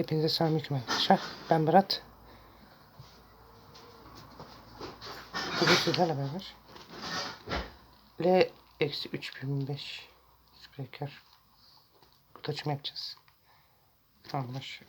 Hepinize selamünaleyküm arkadaşlar. Ben Berat. Bugün sizlerle beraber L eksi 3005 Spreker kutu açımı yapacağız. Tamam baş.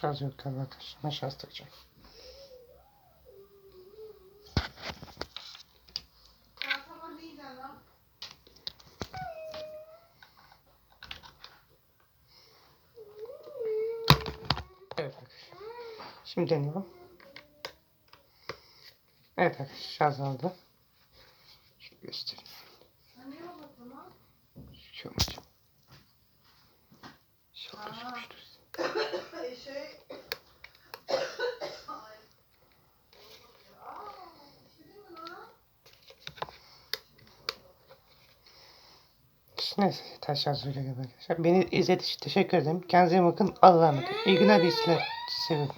Şarj yok galiba arkadaşlar. Şarj takacağım. Evet. Şimdi deniyorum. Evet arkadaşlar şarj aldı. Şöyle göstereyim. Şu olacak. Şöyle şey Neyse öyle kadar arkadaşlar. Beni izlediğiniz için teşekkür ederim. Kendinize bakın. Allah'a emanet. İyi günler, işler. Seviyorum.